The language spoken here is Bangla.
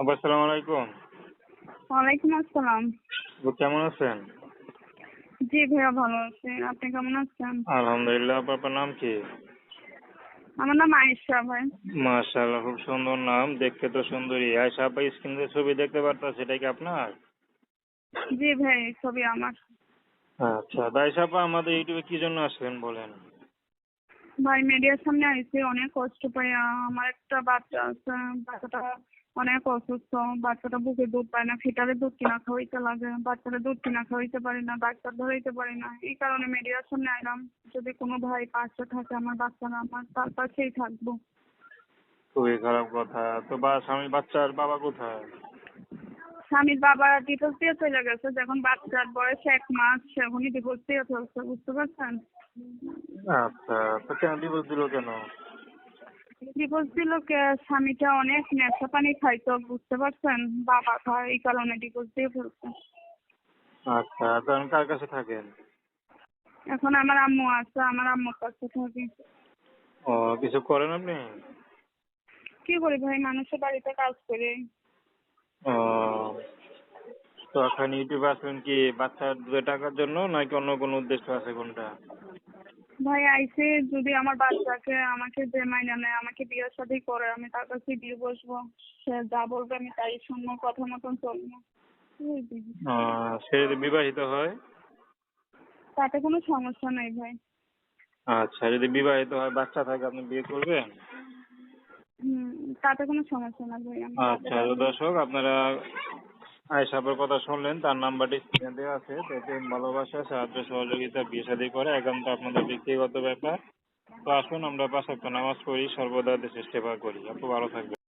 আপু আসসালামু আলাইকুম। ওয়ালাইকুম আসসালাম। কেমন আছেন? জি ভাইয়া ভালো আছি। আপনি কেমন আছেন? আলহামদুলিল্লাহ আপনার নাম কি? আমার নাম আয়েশা ভাই। মাশাআল্লাহ খুব সুন্দর নাম। দেখতে তো সুন্দরী। আয়সা আপা স্ক্রিনে ছবি দেখতে পারতা সেটা কি আপনার? জি ভাই ছবি আমার। আচ্ছা আয়সা আপা আমাদের ইউটিউবে কি জন্য আসলেন বলেন? ভাই মিডিয়ার সামনে আইছি অনেক কষ্ট পাই আমার একটা বাচ্চা আছে বাচ্চাটা অনেক অসুস্থ বাচ্চাটা বুকে দুধ পায় না ফিটারে দুধ কিনা খাওয়াইতে লাগে বাচ্চাটা দুধ কিনা খাওয়াইতে পারি না ডাক্তার ধরাইতে পারি না এই কারণে মিডিয়ার সামনে আইলাম যদি কোনো ভাই পাশে থাকে আমার বাচ্চারা আমার তার পাশেই থাকব। খুবই খারাপ কথা। তো বা স্বামী বাচ্চার বাবা কোথায়? স্বামীর বাবা ডিভোর্স দিয়ে চলে গেছে যখন বাচ্চার বয়স এক মাস সেখনই ডিভোর্স দিয়ে চলছে বুঝতে পারছেন? আচ্ছা তো কেন ডিভোর্স দিল কেন? ডিভোর্স দিল স্বামীটা অনেক নেশা পানি খাইতো বুঝতে পারছেন? বাবা খায় এই কারণে ডিভোর্স দিয়ে ফেলছে। আচ্ছা তখন কার কাছে থাকেন? এখন আমার আম্মু আছে আমার আম্মুর কাছে থাকি। ও কিছু করেন আপনি? কি করি ভাই? মানুষের বাড়িতে কাজ করে। ও তো এখন ইউটিউবে আসবেন কি বাচ্চার দুধে টাকার জন্য নাকি অন্য কোনো উদ্দেশ্য আছে কোনটা? ভাই আইসে যদি আমার বাচ্চাকে আমাকে যে মাইনে নেয় আমাকে বিয়ের সাথে করে আমি তার কাছে বিয়ে বসবো। সে যা বলবে আমি তাই শুনব কথা মতন চলবো। সে যদি বিবাহিত হয়? তাতে কোনো সমস্যা নেই ভাই। আচ্ছা যদি বিবাহিত হয় বাচ্চা থাকে আপনি বিয়ে করবেন? হুম তাতে কোনো সমস্যা না ভাই। আচ্ছা দর্শক আপনারা আয়সাপের কথা শুনলেন, তার নাম্বারটি স্ক্রিনে দেওয়া আছে। প্রেম ভালোবাসা, সাহায্য, সহযোগিতা, বিয়ে শাদী করে, একান্ত আপনাদের ব্যক্তিগত ব্যাপার। তো আসুন আমরা পাঁচ নামাজ পড়ি, সর্বদা দেশের সেবা করি। আপু ভালো থাকবেন।